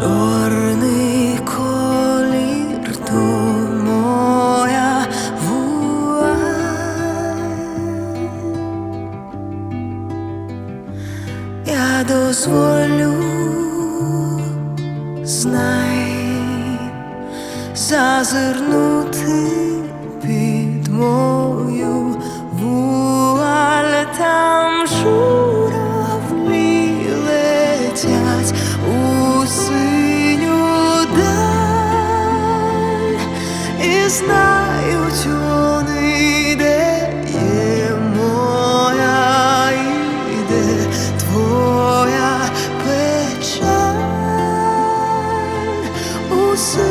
Чорний колір то моя вуаль. Я дозволю, знай, зазирнути під мою вуаль. Там журавлі летять у say